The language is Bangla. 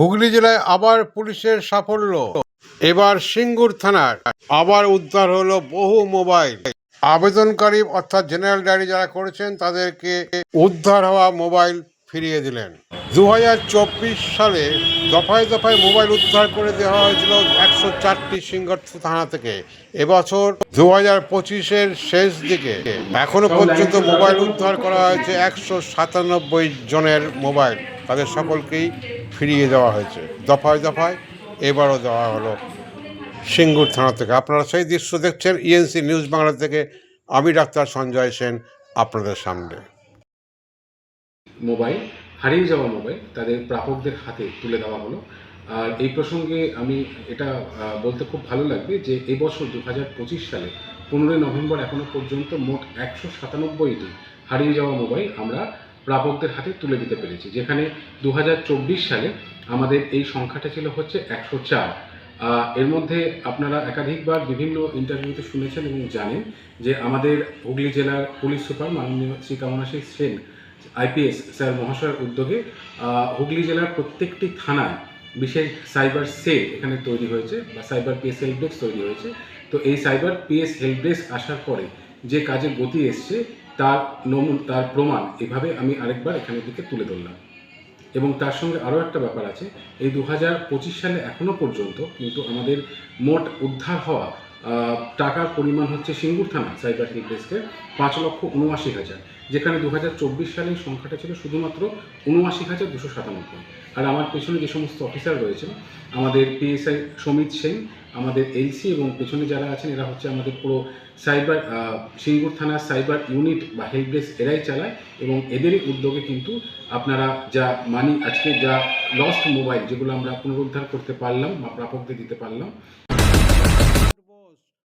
হুগলি জেলায় আবার পুলিশের সাফল্য। এবার সিঙ্গুর থানার আবার উদ্ধার হলো বহু মোবাইল। আবেদনকারী অর্থাৎ জেনারেল ডায়েরি যারা করেছেন, তাদেরকে উদ্ধার হওয়া মোবাইল ফিরিয়ে দিলেন। দু হাজার চব্বিশ সালে দফায় দফায় মোবাইল উদ্ধার করে দেওয়া হয়েছিল একশো চারটি সিঙ্গর থানা থেকে। এবছর দু হাজার পঁচিশের শেষ দিকে এখনও পর্যন্ত মোবাইল উদ্ধার করা হয়েছে একশো সাতানব্বই জনের মোবাইল। তাদের সকলকেই ফিরিয়ে দেওয়া হয়েছে। দফায় দফায় এবারও দেওয়া হলো সিঙ্গুর থানা থেকে। আপনারা সেই দৃশ্য দেখছেন ইএনসি নিউজ বাংলা থেকে। আমি ডাক্তার সঞ্জয় সেন, আপনাদের সামনে। মোবাইল, হারিয়ে যাওয়া মোবাইল, তাদের প্রাপকদের হাতে তুলে দেওয়া হলো। আর এই প্রসঙ্গে আমি এটা বলতে খুব ভালো লাগবে যে এবছর দু হাজার পঁচিশ সালে পনেরোই নভেম্বর এখনও পর্যন্ত মোট একশো সাতানব্বইটি হারিয়ে যাওয়া মোবাইল আমরা প্রাপকদের হাতে তুলে দিতে পেরেছি। যেখানে দু হাজার চব্বিশ সালে আমাদের এই সংখ্যাটা ছিল হচ্ছে একশো চার। এর মধ্যে আপনারা একাধিকবার বিভিন্ন ইন্টারভিউতে শুনেছেন এবং জানেন যে আমাদের হুগলি জেলার পুলিশ সুপার মাননীয় শ্রী কামনাশী সেন আইপিএস স্যার মহাশয়ের উদ্যোগে হুগলি জেলার প্রত্যেকটি থানায় বিশেষ সাইবার সেল এখানে তৈরি হয়েছে বা সাইবার পিএস হেল্প ডেস্ক তৈরি হয়েছে। তো এই সাইবার পিএস হেল্প ডেস্ক আসার পরে যে কাজে গতি এসছে তার নমুন তার প্রমাণ এভাবে আমি আরেকবার এখানের দিকে তুলে ধরলাম। এবং তার সঙ্গে আরও একটা ব্যাপার আছে। এই দু হাজার পঁচিশ সালে এখনও পর্যন্ত কিন্তু আমাদের মোট উদ্ধার হওয়া টাকার পরিমাণ হচ্ছে সিঙ্গুর থানা সাইবার হেল্প ডেস্কের পাঁচ লক্ষ উনআশি হাজার, যেখানে দু হাজার চব্বিশ সালের সংখ্যাটা ছিল শুধুমাত্র উনআশি হাজার দুশো সাতানব্বই। আর আমার পেছনে যে সমস্ত অফিসার রয়েছেন, আমাদের পিএসআই সমিত সেন, আমাদের এলসি এবং পেছনে যারা আছেন, এরা হচ্ছে আমাদের পুরো সাইবার সিঙ্গুর থানার সাইবার ইউনিট বা হেল্প ডেস্ক এরাই চালায় এবং এদেরই উদ্যোগে কিন্তু আপনারা যা মানি আজকে যা লস্ট মোবাইল যেগুলো আমরা পুনরুদ্ধার করতে পারলাম বা প্রাপকদের দিতে পারলাম